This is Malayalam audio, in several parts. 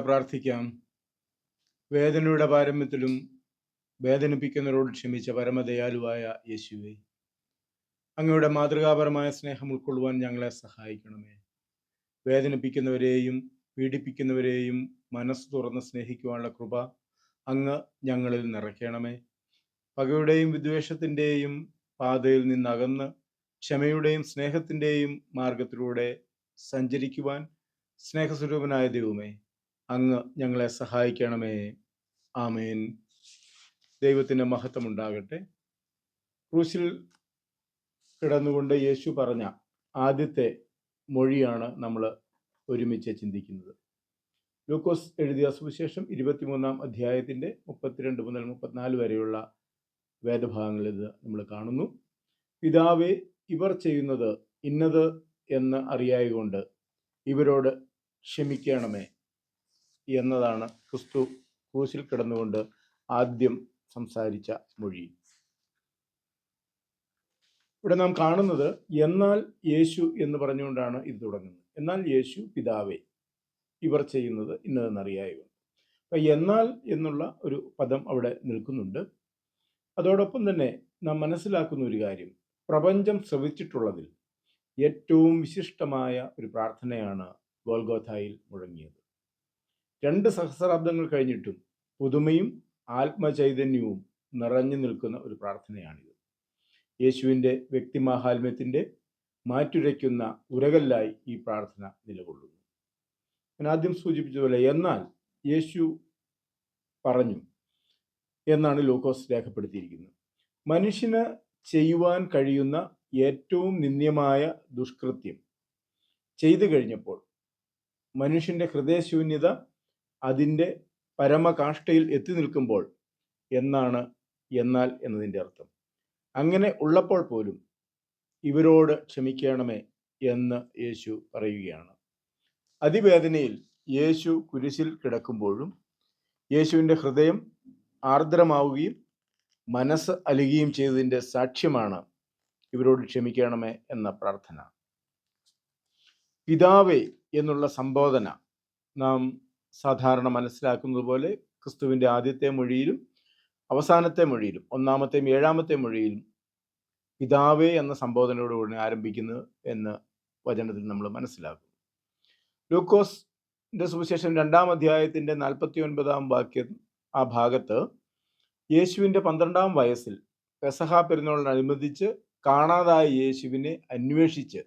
പ്രാർത്ഥിക്കാം. വേദനയുടെ പാരമ്യത്തിലും വേദനിപ്പിക്കുന്നവരോട് ക്ഷമിച്ച പരമദയാലുവായ യേശുവെ അങ്ങയുടെ മാതൃകാപരമായ സ്നേഹം ഉൾക്കൊള്ളുവാൻ ഞങ്ങളെ സഹായിക്കണമേ. വേദനിപ്പിക്കുന്നവരെയും പീഡിപ്പിക്കുന്നവരെയും മനസ്സ് തുറന്ന് സ്നേഹിക്കുവാനുള്ള കൃപ അങ്ങ് ഞങ്ങളിൽ നിറയ്ക്കണമേ. പകയുടെയും വിദ്വേഷത്തിന്റെയും പാതയിൽ നിന്നകന്ന് ക്ഷമയുടെയും സ്നേഹത്തിന്റെയും മാർഗത്തിലൂടെ സഞ്ചരിക്കുവാൻ സ്നേഹസ്വരൂപനായ ദൈവമേ അങ്ങ് ഞങ്ങളെ സഹായിക്കണമേ. ആമേൻ. ദൈവത്തിന്റെ മഹത്വം ഉണ്ടാകട്ടെ. ക്രൂശിൽ കിടന്നുകൊണ്ട് യേശു പറഞ്ഞ ആദ്യത്തെ മൊഴിയാണ് നമ്മൾ ഒരുമിച്ച് ചിന്തിക്കുന്നത്. ലൂക്കോസ് എഴുതിയ സുവിശേഷം ഇരുപത്തിമൂന്നാം അധ്യായത്തിന്റെ മുപ്പത്തിരണ്ട് മുതൽ മുപ്പത്തിനാല് വരെയുള്ള വേദഭാഗങ്ങളിൽ ഇത് നമ്മൾ കാണുന്നു. പിതാവെ ഇവർ ചെയ്യുന്നത് ഇന്നത് എന്ന് അറിയായതുകൊണ്ട് ഇവരോട് ക്ഷമിക്കണമേ. എന്നതാണ് ക്രിസ്തു ക്രൂശിൽ കിടന്നുകൊണ്ട് ആദ്യം സംസാരിച്ച മൊഴി. ഇവിടെ നാം കാണുന്നത് എന്നാൽ യേശു എന്ന് പറഞ്ഞുകൊണ്ടാണ് ഇത് തുടങ്ങുന്നത്. എന്നാൽ യേശു പിതാവേ ഇവർ ചെയ്യുന്നത് ഇന്നതെന്നറിയായതുകൊണ്ട് അപ്പം എന്നാൽ എന്നുള്ള ഒരു പദം അവിടെ നിൽക്കുന്നുണ്ട്. അതോടൊപ്പം തന്നെ നാം മനസ്സിലാക്കുന്ന ഒരു കാര്യം. പ്രപഞ്ചം ശ്രവിച്ചിട്ടുള്ളതിൽ ഏറ്റവും വിശിഷ്ടമായ ഒരു പ്രാർത്ഥനയാണ് ഗോൽഗോഥായിൽ മുഴങ്ങിയത്. രണ്ട് സഹസ്രാബ്ദങ്ങൾ കഴിഞ്ഞിട്ടും പുതുമയും ആത്മചൈതന്യവും നിറഞ്ഞു നിൽക്കുന്ന ഒരു പ്രാർത്ഥനയാണിത്. യേശുവിന്റെ വ്യക്തിമാഹാത്മ്യത്തിന്റെ മാറ്റുരയ്ക്കുന്ന ഉരകല്ലായി ഈ പ്രാർത്ഥന നിലകൊള്ളുന്നു. ഞാൻ ആദ്യം സൂചിപ്പിച്ചതുപോലെ എന്നാൽ യേശു പറഞ്ഞു എന്നാണ് ലൂക്കോസ് രേഖപ്പെടുത്തിയിരിക്കുന്നത്. മനുഷ്യന് ചെയ്യുവാൻ കഴിയുന്ന ഏറ്റവും നിന്ദ്യമായ ദുഷ്കൃത്യം ചെയ്തു കഴിഞ്ഞപ്പോൾ മനുഷ്യന്റെ ഹൃദയശൂന്യത അതിന്റെ പരമകാഷ്ഠയിൽ എത്തി നിൽക്കുമ്പോൾ എന്നാണ് എന്നാൽ എന്നതിന്റെ അർത്ഥം. അങ്ങനെ ഉള്ളപ്പോൾ പോലും ഇവരോട് ക്ഷമിക്കണമേ എന്ന് യേശു പറയുകയാണ്. അതിവേദനയിൽ യേശു കുരിശിൽ കിടക്കുമ്പോഴും യേശുവിന്റെ ഹൃദയം ആർദ്രമാവുകയും മനസ്സ് അലുകയും ചെയ്തതിന്റെ സാക്ഷ്യമാണ് ഇവരോട് ക്ഷമിക്കണമേ എന്ന പ്രാർത്ഥന. പിതാവേ എന്നുള്ള സംബോധന നാം സാധാരണ മനസ്സിലാക്കുന്നത് പോലെ ക്രിസ്തുവിന്റെ ആദ്യത്തെ മൊഴിയിലും അവസാനത്തെ മൊഴിയിലും ഒന്നാമത്തെയും ഏഴാമത്തെ മൊഴിയിലും പിതാവേ എന്ന സംബോധനയോടുകൂടി ആരംഭിക്കുന്നത് എന്ന് വചനത്തിൽ നമ്മൾ മനസ്സിലാക്കും ലൂക്കോസിന്റെ സുവിശേഷം രണ്ടാം അധ്യായത്തിന്റെ നാൽപ്പത്തി ഒൻപതാം വാക്യം ആ ഭാഗത്ത് യേശുവിന്റെ പന്ത്രണ്ടാം വയസ്സിൽ പെസഹ പെരുന്നാളിനനുബന്ധിച്ച് കാണാതായ യേശുവിനെ അന്വേഷിച്ച്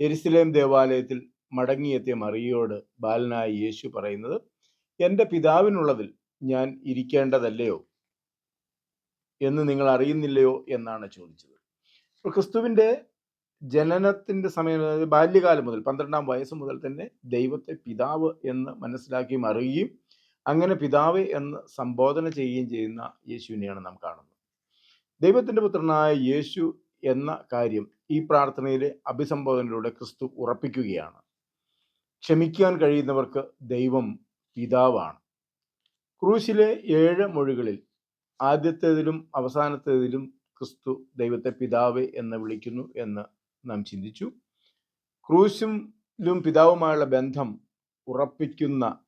എരിസിലേം ദേവാലയത്തിൽ മടങ്ങിയെത്തിയ മറിയോട് ബാലനായ യേശു പറയുന്നത് എന്റെ പിതാവിനുള്ളതിൽ ഞാൻ ഇരിക്കേണ്ടതല്ലയോ? എന്ന് നിങ്ങൾ അറിയുന്നില്ലയോ? എന്നാണ് ചോദിച്ചത്. ക്രിസ്തുവിന്റെ ജനനത്തിന്റെ സമയം ബാല്യകാലം മുതൽ പന്ത്രണ്ടാം വയസ്സ് മുതൽ തന്നെ ദൈവത്തെ പിതാവ് എന്ന് മനസ്സിലാക്കിയും അറിയുകയും അങ്ങനെ പിതാവ് എന്ന് സംബോധന ചെയ്യുകയും ചെയ്യുന്ന യേശുവിനെയാണ് നാം കാണുന്നത്. ദൈവത്തിന്റെ പുത്രനായ യേശു എന്ന കാര്യം ഈ പ്രാർത്ഥനയിലെ അഭിസംബോധനയിലൂടെ ക്രിസ്തു ഉറപ്പിക്കുകയാണ്. ക്ഷമിക്കാൻ കഴിയുന്നവർക്ക് ദൈവം പിതാവാണ്. ക്രൂശിലെ ഏഴ് മൊഴികളിൽ ആദ്യത്തേതിലും അവസാനത്തേതിലും ക്രിസ്തു ദൈവത്തെ പിതാവ് എന്ന് വിളിക്കുന്നു എന്ന് നാം ചിന്തിച്ചു. ക്രൂശിലും പിതാവുമായുള്ള ബന്ധം ഉറപ്പിക്കുന്ന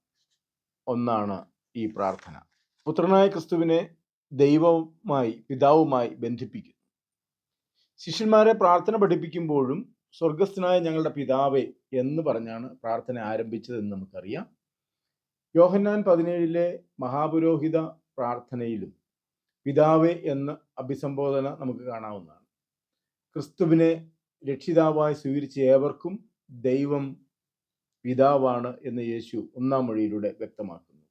ഒന്നാണ് ഈ പ്രാർത്ഥന. പുത്രനായ ക്രിസ്തുവിനെ ദൈവവുമായി പിതാവുമായി ബന്ധിപ്പിക്കുന്നു. ശിഷ്യന്മാരെ പ്രാർത്ഥന പഠിപ്പിക്കുമ്പോഴും സ്വർഗസ്ഥനായ ഞങ്ങളുടെ പിതാവേ എന്ന് പറഞ്ഞാണ് പ്രാർത്ഥന ആരംഭിച്ചതെന്ന് നമുക്കറിയാം. യോഹന്നാൻ പതിനേഴിലെ മഹാപുരോഹിത പ്രാർത്ഥനയിലും പിതാവേ എന്ന അഭിസംബോധന നമുക്ക് കാണാവുന്നതാണ്. ക്രിസ്തുവിനെ രക്ഷിതാവായി സ്വീകരിച്ച ഏവർക്കും ദൈവം പിതാവാണ് എന്ന് യേശു ഒന്നാം മൊഴിയിലൂടെ വ്യക്തമാക്കുന്നു.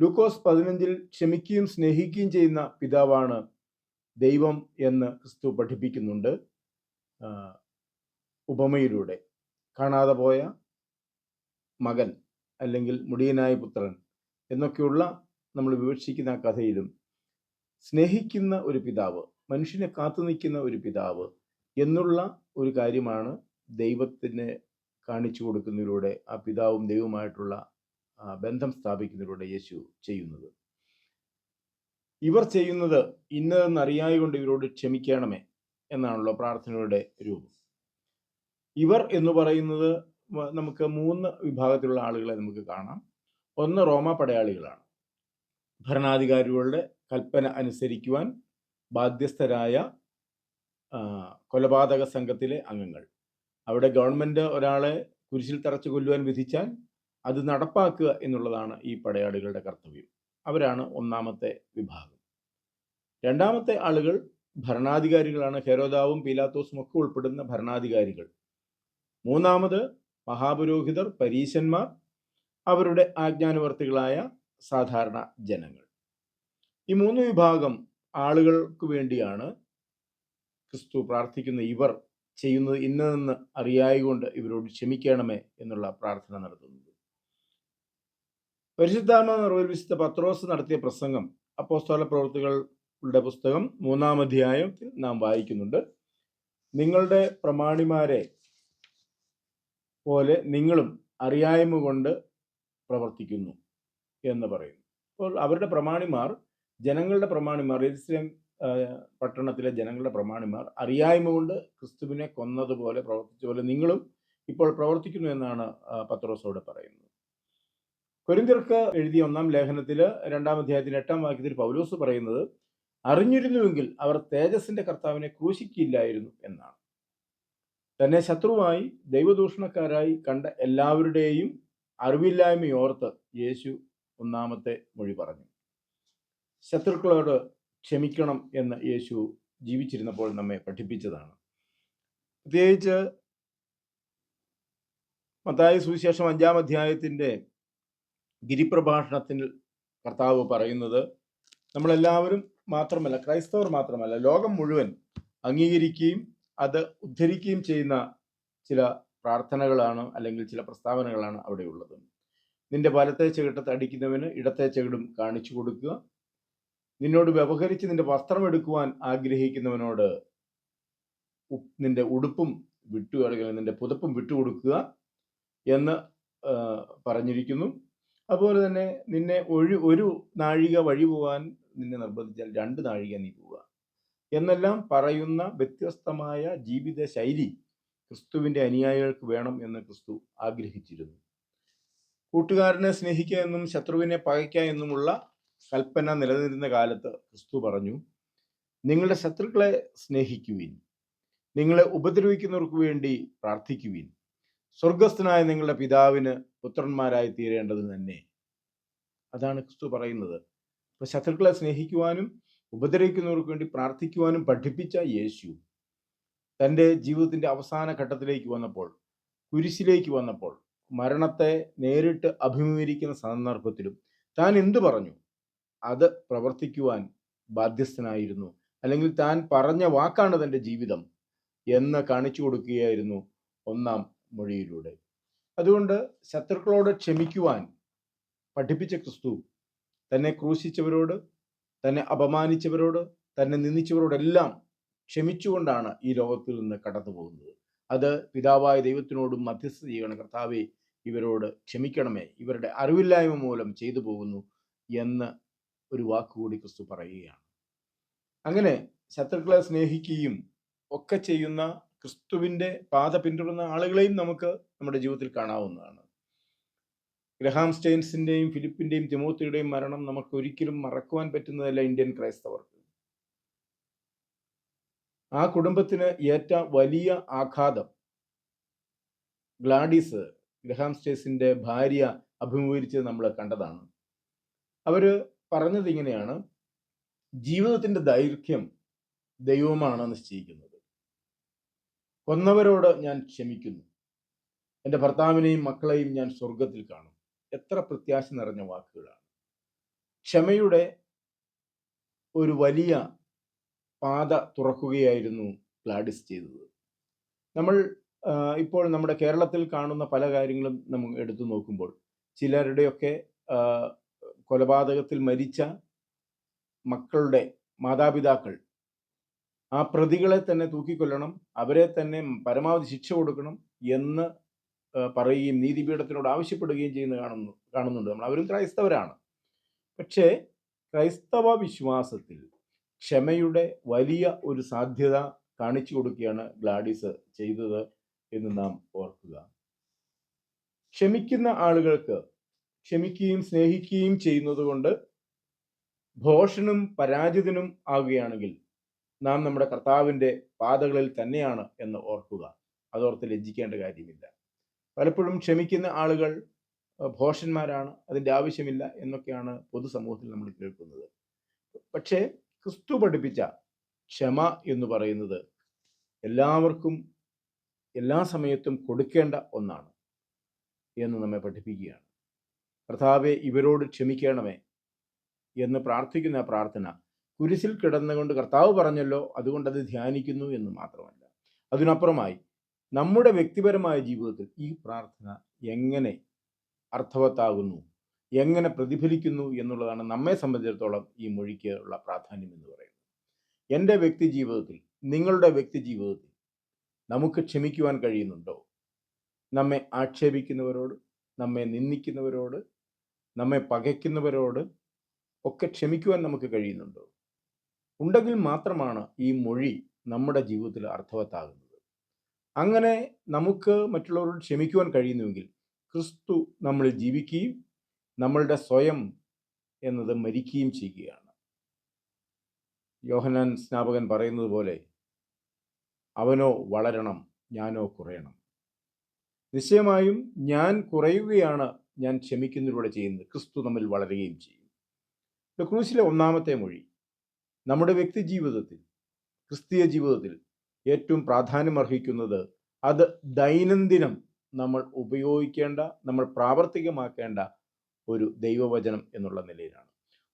ലൂക്കോസ് പതിനഞ്ചിൽ ക്ഷമിക്കുകയും സ്നേഹിക്കുകയും ചെയ്യുന്ന പിതാവാണ് ദൈവം എന്ന് ക്രിസ്തു പഠിപ്പിക്കുന്നുണ്ട്. ഉപമയിലൂടെ കാണാതെ പോയ മകൻ അല്ലെങ്കിൽ മുടിയനായ പുത്രൻ എന്നൊക്കെയുള്ള നമ്മൾ വിവക്ഷിക്കുന്ന ആ കഥയിലും സ്നേഹിക്കുന്ന ഒരു പിതാവ് മനുഷ്യനെ കാത്തു നിൽക്കുന്ന ഒരു പിതാവ് എന്നുള്ള ഒരു കാര്യമാണ് ദൈവത്തിന് കാണിച്ചു കൊടുക്കുന്നതിലൂടെ ആ പിതാവും ദൈവവുമായിട്ടുള്ള ബന്ധം സ്ഥാപിക്കുന്നതിലൂടെ യേശു ചെയ്യുന്നത്. ഇവർ ചെയ്യുന്നത് ഇന്നതെന്ന് അറിയായതുകൊണ്ട് ഇവരോട് ക്ഷമിക്കണമേ എന്നാണല്ലോ പ്രാർത്ഥനയുടെ രൂപം. ഇവർ എന്ന് പറയുന്നത് നമുക്ക് മൂന്ന് വിഭാഗത്തിലുള്ള ആളുകളെ നമുക്ക് കാണാം. ഒന്ന് റോമ പടയാളികളാണ്. ഭരണാധികാരികളുടെ കൽപ്പന അനുസരിക്കുവാൻ ബാധ്യസ്ഥരായ കൊലപാതക സംഘത്തിലെ അംഗങ്ങൾ. അവിടെ ഗവൺമെന്റ് ഒരാളെ കുരിശിൽ തറച്ചു കൊല്ലുവാൻ വിധിച്ചാൽ അത് നടപ്പാക്കുക എന്നുള്ളതാണ് ഈ പടയാളികളുടെ കർത്തവ്യം. അവരാണ് ഒന്നാമത്തെ വിഭാഗം. രണ്ടാമത്തെ ആളുകൾ ഭരണാധികാരികളാണ്. ഹെരോദാവും പീലാത്തോസും ഒക്കെ ഉൾപ്പെടുന്ന ഭരണാധികാരികൾ. മൂന്നാമത് മഹാപുരോഹിതർ പരീശന്മാർ അവരുടെ ആജ്ഞാനുവർത്തികളായ സാധാരണ ജനങ്ങൾ. ഈ മൂന്ന് വിഭാഗം ആളുകൾക്ക് വേണ്ടിയാണ് ക്രിസ്തു പ്രാർത്ഥിക്കുന്ന ഇവർ ചെയ്യുന്നത് ഇന്നതെന്ന് അറിയായകൊണ്ട് ഇവരോട് ക്ഷമിക്കണമേ എന്നുള്ള പ്രാർത്ഥന നടത്തുന്നത്. പരിശുദ്ധാത്മ വിശുദ്ധ പത്രോസ് നടത്തിയ പ്രസംഗം അപ്പോസ്തോല പ്രവൃത്തികളുടെ പുസ്തകം മൂന്നാം അധ്യായത്തിൽ നാം വായിക്കുന്നുണ്ട്. നിങ്ങളുടെ പ്രമാണിമാരെ പോലെ നിങ്ങളും അറിയായ്മ കൊണ്ട് പ്രവർത്തിക്കുന്നു എന്ന് പറയുന്നു. അപ്പോൾ അവരുടെ പ്രമാണിമാർ ജനങ്ങളുടെ പ്രമാണിമാർ എരുസലേം പട്ടണത്തിലെ ജനങ്ങളുടെ പ്രമാണിമാർ അറിയായ്മ കൊണ്ട് ക്രിസ്തുവിനെ കൊന്നതുപോലെ പ്രവർത്തിച്ച പോലെ നിങ്ങളും ഇപ്പോൾ പ്രവർത്തിക്കുന്നു എന്നാണ് പത്രോസോട് പറയുന്നത്. കൊരിന്തിർക്ക് എഴുതിയ ഒന്നാം ലേഖനത്തിൽ രണ്ടാം അധ്യായത്തിൽ എട്ടാം വാക്യത്തിൽ പൗലോസ് പറയുന്നത് അറിഞ്ഞിരുന്നുവെങ്കിൽ അവർ തേജസിന്റെ കർത്താവിനെ ക്രൂശിക്കില്ലായിരുന്നു എന്നാണ്. തന്നെ ശത്രുവായി ദൈവദൂഷണക്കാരായി കണ്ട എല്ലാവരുടെയും അറിവില്ലായ്മയോർത്ത് യേശു ഒന്നാമത്തെ മൊഴി പറഞ്ഞു. ശത്രുക്കളോട് ക്ഷമിക്കണം എന്ന് യേശു ജീവിച്ചിരുന്നപ്പോൾ നമ്മെ പഠിപ്പിച്ചതാണ്. പ്രത്യേകിച്ച് മത്തായ സുവിശേഷം അഞ്ചാം അധ്യായത്തിന്റെ ഗിരിപ്രഭാഷണത്തിൽ കർത്താവ് പറയുന്നത് നമ്മളെല്ലാവരും മാത്രമല്ല ക്രൈസ്തവർ മാത്രമല്ല ലോകം മുഴുവൻ അംഗീകരിക്കുകയും അത് ഉദ്ധരിക്കുകയും ചെയ്യുന്ന ചില പ്രാർത്ഥനകളാണ് അല്ലെങ്കിൽ ചില പ്രസ്താവനകളാണ് അവിടെ ഉള്ളത് നിന്റെ വലത്തെ ചെകിട്ടത്ത് അടിക്കുന്നവന് ഇടത്തെ ചെകിടും കാണിച്ചു കൊടുക്കുക. നിന്നോട് വ്യവഹരിച്ച് നിന്റെ വസ്ത്രം എടുക്കുവാൻ ആഗ്രഹിക്കുന്നവനോട് നിന്റെ ഉടുപ്പും വിട്ടു അല്ലെങ്കിൽ നിന്റെ പുതപ്പും വിട്ടുകൊടുക്കുക എന്ന് പറഞ്ഞിരിക്കുന്നു. അതുപോലെ തന്നെ നിന്നെ ഒരു ഒരു നാഴിക വഴി പോകാൻ നിന്നെ നിർബന്ധിച്ചാൽ രണ്ട് നാഴിക നീ പോവുക. എന്നെല്ലാം പറയുന്ന വ്യത്യസ്തമായ ജീവിത ശൈലി ക്രിസ്തുവിന്റെ അനുയായികൾക്ക് വേണം എന്ന് ക്രിസ്തു ആഗ്രഹിച്ചിരുന്നു. കൂട്ടുകാരനെ സ്നേഹിക്കുക എന്നും ശത്രുവിനെ പകയ്ക്കുക എന്നുമുള്ള കൽപ്പന നിലനിന്നിരുന്ന കാലത്ത് ക്രിസ്തു പറഞ്ഞു നിങ്ങളുടെ ശത്രുക്കളെ സ്നേഹിക്കുവിൻ. നിങ്ങളെ ഉപദ്രവിക്കുന്നവർക്ക് വേണ്ടി പ്രാർത്ഥിക്കുവിൻ. സ്വർഗസ്ഥനായ നിങ്ങളുടെ പിതാവിന് പുത്രന്മാരായി തീരേണ്ടത് തന്നെ. അതാണ് ക്രിസ്തു പറയുന്നത്. അപ്പൊ ശത്രുക്കളെ സ്നേഹിക്കുവാനും ഉപദ്രവിക്കുന്നവർക്ക് വേണ്ടി പ്രാർത്ഥിക്കുവാനും പഠിപ്പിച്ച യേശു തന്റെ ജീവിതത്തിന്റെ അവസാന ഘട്ടത്തിലേക്ക് വന്നപ്പോൾ കുരിശിലേക്ക് വന്നപ്പോൾ മരണത്തെ നേരിട്ട് അഭിമുഖീകരിക്കുന്ന സന്ദർഭത്തിലും താൻ എന്തു പറഞ്ഞു? അത് പ്രവർത്തിക്കുവാൻ ബാധ്യസ്ഥനായിരുന്നു. അല്ലെങ്കിൽ താൻ പറഞ്ഞ വാക്കാണ് തന്റെ ജീവിതം എന്ന് കാണിച്ചു കൊടുക്കുകയായിരുന്നു ഒന്നാം മൊഴിയിലൂടെ. അതുകൊണ്ട് ശത്രുക്കളോട് ക്ഷമിക്കുവാൻ പഠിപ്പിച്ച ക്രിസ്തു തന്നെ ക്രൂശിച്ചവരോട് തന്നെ അപമാനിച്ചവരോട് തന്നെ നിന്ദിച്ചവരോടെല്ലാം ക്ഷമിച്ചുകൊണ്ടാണ് ഈ ലോകത്തിൽ നിന്ന് കടന്നു പോകുന്നത് അത് പിതാവായ ദൈവത്തിനോടും മധ്യസ്ഥ ചെയ്യണം കർത്താവെ ഇവരോട് ക്ഷമിക്കണമേ. ഇവരുടെ അറിവില്ലായ്മ മൂലം ചെയ്തു പോകുന്നു എന്ന് ഒരു വാക്കുകൂടി ക്രിസ്തു പറയുകയാണ്. അങ്ങനെ ശത്രുക്കളെ സ്നേഹിക്കുകയും ഒക്കെ ചെയ്യുന്ന ക്രിസ്തുവിന്റെ പാത പിന്തുടരുന്ന ആളുകളെയും നമുക്ക് നമ്മുടെ ജീവിതത്തിൽ കാണാവുന്നതാണ്. ഗ്രഹാം സ്റ്റെയിൻസിന്റെയും ഫിലിപ്പിന്റെയും തിമോത്തിയുടെയും മരണം നമുക്ക് ഒരിക്കലും മറക്കുവാൻ പറ്റുന്നതല്ല ഇന്ത്യൻ ക്രൈസ്തവർക്ക്. ആ കുടുംബത്തിന് ഏറ്റ വലിയ ആഘാതം. ഗ്ലാഡീസ് ഗ്രഹാം സ്റ്റേസിന്റെ ഭാര്യ അഭിമുഖീകരിച്ചത് നമ്മൾ കണ്ടതാണ്. അവർ പറഞ്ഞത് ഇങ്ങനെയാണ് ജീവിതത്തിന്റെ ദൈർഘ്യം ദൈവമാണ് നിശ്ചയിക്കുന്നത്. കൊന്നവരോട് ഞാൻ ക്ഷമിക്കുന്നു. എന്റെ ഭർത്താവിനെയും മക്കളെയും ഞാൻ സ്വർഗത്തിൽ കാണും. എത്ര പ്രത്യാശ നിറഞ്ഞ വാക്കുകളാണ്. ക്ഷമയുടെ ഒരു വലിയ പാത തുറക്കുകയായിരുന്നു ഗ്ലാഡിസ് ചെയ്തത്. നമ്മൾ ഇപ്പോൾ നമ്മുടെ കേരളത്തിൽ കാണുന്ന പല കാര്യങ്ങളും നമ്മൾ എടുത്തു നോക്കുമ്പോൾ ചിലരുടെയൊക്കെ കൊലപാതകത്തിൽ മരിച്ച മക്കളുടെ മാതാപിതാക്കൾ ആ പ്രതികളെ തന്നെ തൂക്കിക്കൊല്ലണം അവരെ തന്നെ പരമാവധി ശിക്ഷ കൊടുക്കണം എന്ന് പറയുകയും നീതിപീഠത്തിനോട് ആവശ്യപ്പെടുകയും ചെയ്യുന്ന കാണുന്നു കാണുന്നുണ്ട്. നമ്മൾ അവരും ക്രൈസ്തവരാണ്. പക്ഷേ ക്രൈസ്തവ വിശ്വാസത്തിൽ ക്ഷമയുടെ വലിയ ഒരു സാധ്യത കാണിച്ചു കൊടുക്കുകയാണ് ഗ്ലാഡിസ് ചെയ്തത് എന്ന് നാം ഓർക്കുക. ക്ഷമിക്കുന്ന ആളുകൾക്ക് ക്ഷമിക്കുകയും സ്നേഹിക്കുകയും ചെയ്യുന്നത് കൊണ്ട് ഭോഷനും പരാജിതനും ആകുകയാണെങ്കിൽ നാം നമ്മുടെ കർത്താവിന്റെ പാതകളിൽ തന്നെയാണ് എന്ന് ഓർക്കുക. അതോർത്ത് ലജ്ജിക്കേണ്ട കാര്യമില്ല. പലപ്പോഴും ക്ഷമിക്കുന്ന ആളുകൾ ഭോഷന്മാരാണ് അതിന്റെ ആവശ്യമില്ല എന്നൊക്കെയാണ് പൊതുസമൂഹത്തിൽ നമ്മൾ കേൾക്കുന്നത്. പക്ഷേ ക്രിസ്തു പഠിപ്പിച്ച ക്ഷമ എന്ന് പറയുന്നത് എല്ലാവർക്കും എല്ലാ സമയത്തും കൊടുക്കേണ്ട ഒന്നാണ് എന്ന് നമ്മെ പഠിപ്പിക്കുകയാണ്. കർത്താവെ ഇവരോട് ക്ഷമിക്കണമേ എന്ന് പ്രാർത്ഥിക്കുന്ന പ്രാർത്ഥന കുരിശിൽ കിടന്നുകൊണ്ട് കർത്താവ് പറഞ്ഞല്ലോ അതുകൊണ്ട് അത് ധ്യാനിക്കുന്നു എന്ന് മാത്രമല്ല. അതിനപ്പുറമായി നമ്മുടെ വ്യക്തിപരമായ ജീവിതത്തിൽ ഈ പ്രാർത്ഥന എങ്ങനെ അർത്ഥവത്താകുന്നു? എങ്ങനെ പ്രതിഫലിക്കുന്നു എന്നുള്ളതാണ് നമ്മെ സംബന്ധിച്ചിടത്തോളം ഈ മൊഴിക്ക് ഉള്ള പ്രാധാന്യം എന്ന് പറയുന്നത്. എന്റെ വ്യക്തി ജീവിതത്തിൽ നിങ്ങളുടെ വ്യക്തി ജീവിതത്തിൽ നമുക്ക് ക്ഷമിക്കുവാൻ കഴിയുന്നുണ്ടോ? നമ്മെ ആക്ഷേപിക്കുന്നവരോട് നമ്മെ നിന്ദിക്കുന്നവരോട് നമ്മെ പകയ്ക്കുന്നവരോട് ഒക്കെ ക്ഷമിക്കുവാൻ നമുക്ക് കഴിയുന്നുണ്ടോ? ഉണ്ടെങ്കിൽ മാത്രമാണ് ഈ മൊഴി നമ്മുടെ ജീവിതത്തിൽ അർത്ഥവത്താകുന്നത്. അങ്ങനെ നമുക്ക് മറ്റുള്ളവരോട് ക്ഷമിക്കുവാൻ കഴിയുന്നുവെങ്കിൽ ക്രിസ്തു നമ്മൾ ജീവിക്കുകയും നമ്മളുടെ സ്വയം എന്നത് മരിക്കുകയും ചെയ്യുകയാണ്. യോഹനാൻ സ്നാപകൻ പറയുന്നത് പോലെ അവനോ വളരണം ഞാനോ കുറയണം. നിശ്ചയമായും ഞാൻ കുറയുകയാണ് ഞാൻ ക്ഷമിക്കുന്നതിലൂടെ ചെയ്യുന്നത്. ക്രിസ്തു നമ്മിൽ വളരുകയും ചെയ്യും. ക്രൂശിലെ ഒന്നാമത്തെ മൊഴി. നമ്മുടെ വ്യക്തി ജീവിതത്തിൽ ക്രിസ്തീയ ജീവിതത്തിൽ ഏറ്റവും പ്രാധാന്യമർഹിക്കുന്നത് അത് ദൈനംദിനം നമ്മൾ ഉപയോഗിക്കേണ്ട നമ്മൾ പ്രാവർത്തികമാക്കേണ്ട ഒരു ദൈവവചനം എന്നുള്ള നിലയിലാണ്.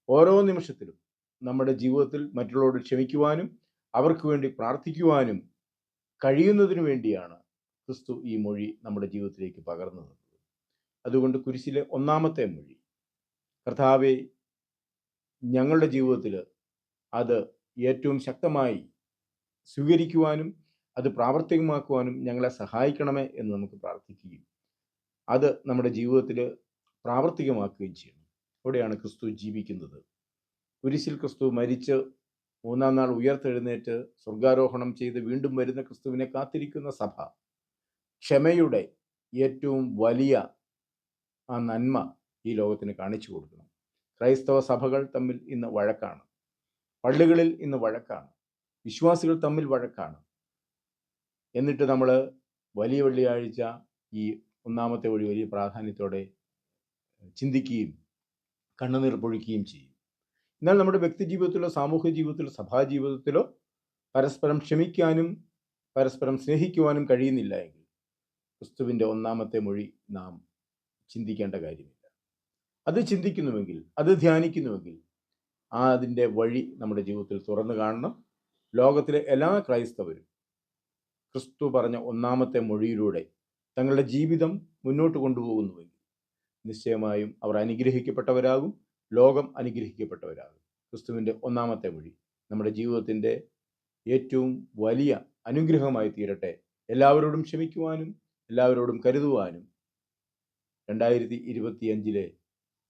ഓരോ നിമിഷത്തിലും നമ്മുടെ ജീവിതത്തിൽ മറ്റുള്ളവരോട് ക്ഷമിക്കുവാനും അവർക്ക് വേണ്ടി പ്രാർത്ഥിക്കുവാനും കഴിയുന്നതിനു വേണ്ടിയാണ് ക്രിസ്തു ഈ മൊഴി നമ്മുടെ ജീവിതത്തിലേക്ക് പകർന്നു തന്നത് അതുകൊണ്ട് കുരിശിലെ ഒന്നാമത്തെ മൊഴി കർത്താവെ ഞങ്ങളുടെ ജീവിതത്തിൽ അത് ഏറ്റവും ശക്തമായി സ്വീകരിക്കുവാനും അത് പ്രാവർത്തികമാക്കുവാനും ഞങ്ങളെ സഹായിക്കണമേ എന്ന് നമുക്ക് പ്രാർത്ഥിക്കുകയും അത് നമ്മുടെ ജീവിതത്തിൽ പ്രാവർത്തികമാക്കുകയും ചെയ്യണം അവിടെയാണ് ക്രിസ്തു ജീവിക്കുന്നത്. കുരിശിൽ ക്രിസ്തു മരിച്ച് മൂന്നാം നാൾ ഉയർത്തെഴുന്നേറ്റ് സ്വർഗാരോഹണം ചെയ്ത് വീണ്ടും വരുന്ന ക്രിസ്തുവിനെ കാത്തിരിക്കുന്ന സഭ. ക്ഷമയുടെ ഏറ്റവും വലിയ ആ നന്മ ഈ ലോകത്തിന് കാണിച്ചു കൊടുക്കണം. ക്രൈസ്തവ സഭകൾ തമ്മിൽ ഇന്ന് വഴക്കാണ്. പള്ളികളിൽ ഇന്ന് വഴക്കാണ്. വിശ്വാസികൾ തമ്മിൽ വഴക്കാണ്. എന്നിട്ട് നമ്മൾ വലിയ വെള്ളിയാഴ്ച ഈ ഒന്നാമത്തെ വഴി വലിയ പ്രാധാന്യത്തോടെ ചിന്തിക്കുകയും കണ്ണുനീർ പൊഴിക്കുകയും ചെയ്യും. എന്നാൽ നമ്മുടെ വ്യക്തി ജീവിതത്തിലോ സാമൂഹ്യ ജീവിതത്തിലോ സഭാ ജീവിതത്തിലോ പരസ്പരം ക്ഷമിക്കാനും പരസ്പരം സ്നേഹിക്കുവാനും കഴിയുന്നില്ല എങ്കിൽ ക്രിസ്തുവിന്റെ ഒന്നാമത്തെ മൊഴി നാം ചിന്തിക്കേണ്ട കാര്യമില്ല. അത് ചിന്തിക്കുന്നുവെങ്കിൽ അത് ധ്യാനിക്കുന്നുവെങ്കിൽ ആ അതിന്റെ വഴി നമ്മുടെ ജീവിതത്തിൽ തുറന്നു കാണണം. ലോകത്തിലെ എല്ലാ ക്രൈസ്തവരും ക്രിസ്തു പറഞ്ഞ ഒന്നാമത്തെ മൊഴിയിലൂടെ തങ്ങളുടെ ജീവിതം മുന്നോട്ട് കൊണ്ടുപോകുന്നുവെങ്കിൽ നിശ്ചയമായും അവർ അനുഗ്രഹിക്കപ്പെട്ടവരാകും ലോകം അനുഗ്രഹിക്കപ്പെട്ടവരാകും. ക്രിസ്തുവിന്റെ ഒന്നാമത്തെ മൊഴി നമ്മുടെ ജീവിതത്തിന്റെ ഏറ്റവും വലിയ അനുഗ്രഹമായി തീരട്ടെ. എല്ലാവരോടും ക്ഷമിക്കുവാനും എല്ലാവരോടും കരുതുവാനും രണ്ടായിരത്തി ഇരുപത്തിയഞ്ചിലെ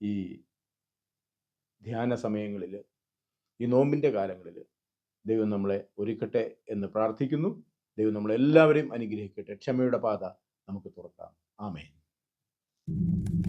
ഈ ധ്യാന സമയങ്ങളിൽ ഈ നോമ്പിന്റെ കാലങ്ങളിൽ ദൈവം നമ്മളെ ഒരുക്കട്ടെ എന്ന് പ്രാർത്ഥിക്കുന്നു. ദൈവം നമ്മളെല്ലാവരെയും അനുഗ്രഹിക്കട്ടെ. ക്ഷമയുടെ പാത നമുക്ക് തുറക്കാം. ആമേൻ.